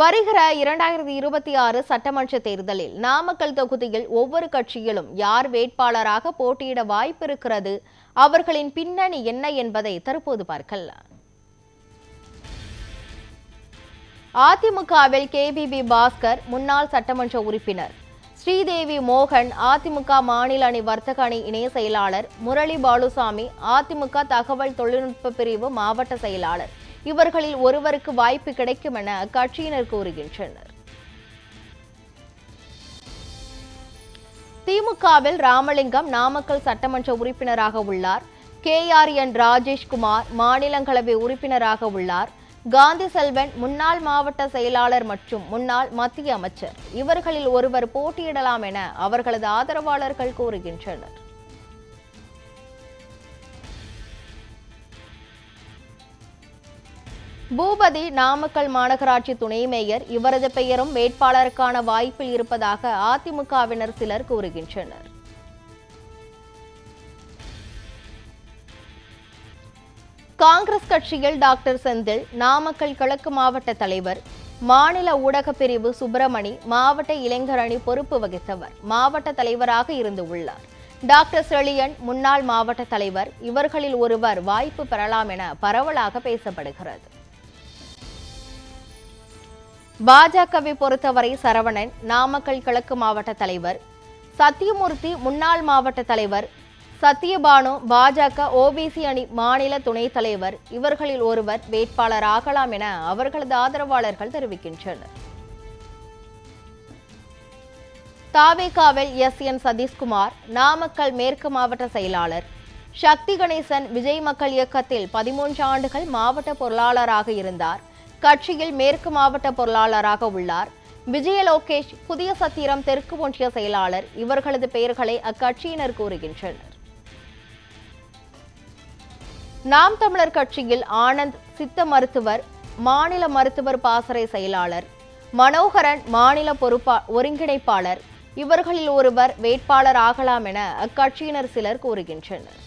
வருகிற இரண்டாயிரத்தி இருபத்தி ஆறு சட்டமன்ற தேர்தலில் நாமக்கல் தொகுதியில் ஒவ்வொரு கட்சியிலும் யார் வேட்பாளராக போட்டியிட வாய்ப்பிருக்கிறது அவர்களின் பின்னணி என்ன என்பதை தற்போது பார்க்கலாம். அதிமுகவில் கேபிபி பாஸ்கர் முன்னாள் சட்டமன்ற உறுப்பினர். ஸ்ரீதேவி மோகன் அதிமுக மாநில அணி வர்த்தக அணி இணைய செயலாளர் முரளி பாலுசாமி அதிமுக தகவல் தொழில்நுட்ப பிரிவு மாவட்ட செயலாளர். இவர்களில் ஒருவருக்கு வாய்ப்பு கிடைக்கும் என அக்கட்சியினர் கூறுகின்றனர். திமுகவில் ராமலிங்கம் நாமக்கல் சட்டமன்ற உறுப்பினராக உள்ளார். கே ஆர் என் ராஜேஷ்குமார் மாநிலங்களவை உறுப்பினராக உள்ளார். காந்தி செல்வன் முன்னாள் மாவட்ட செயலாளர் மற்றும் முன்னாள் மத்திய அமைச்சர். இவர்களில் ஒருவர் போட்டியிடலாம் என அவர்களது ஆதரவாளர்கள் கூறுகின்றனர். பூபதி நாமக்கல் மாநகராட்சி துணை மேயர். இவரது பெயரும் வேட்பாளருக்கான வாய்ப்பில் இருப்பதாக அதிமுகவினர் சிலர் கூறுகின்றனர். காங்கிரஸ் கட்சியில் டாக்டர் செந்தில் நாமக்கல் கிழக்கு மாவட்ட தலைவர் மாநில ஊடக பிரிவு சுப்பிரமணி மாவட்ட இளைஞர் அணி பொறுப்பு வகித்தவர் மாவட்ட தலைவராக இருந்து உள்ளார். டாக்டர் செழியன் முன்னாள் மாவட்ட தலைவர் இவர்களில் ஒருவர் வாய்ப்பு பெறலாம் என பரவலாக பேசப்படுகிறது. பாஜகவை பொறுத்தவரை சரவணன் நாமக்கல் கிழக்கு மாவட்ட தலைவர் சத்தியமூர்த்தி முன்னாள் மாவட்ட தலைவர் சத்யபானு பாஜக ஓபிசி அணி மாநில துணைத் தலைவர் இவர்களில் ஒருவர் வேட்பாளர் ஆகலாம் என அவர்களது ஆதரவாளர்கள் தெரிவிக்கின்றனர். தாவேகாவில் எஸ். என். சதீஷ்குமார் நாமக்கல் மேற்கு மாவட்ட செயலாளர் சக்தி கணேசன் விஜய் மக்கள் இயக்கத்தில் பதிமூன்று ஆண்டுகள் மாவட்ட பொருளாளராக இருந்தார். கட்சியில் மேற்கு மாவட்ட பொருளாளராக உள்ளார். விஜய லோகேஷ் புதிய சத்திரம் தெற்கு ஒன்றிய செயலாளர் இவர்களது பெயர்களை அக்கட்சியினர் கூறுகின்றனர். நாம் தமிழர் கட்சியில் ஆனந்த் சித்த மருத்துவர் மாநில மருத்துவர் பாசறை செயலாளர் மனோகரன் மாநில பொறுப்பா ஒருங்கிணைப்பாளர் இவர்களில் ஒருவர் வேட்பாளர் ஆகலாம் என அக்கட்சியினர் சிலர் கூறுகின்றனர்.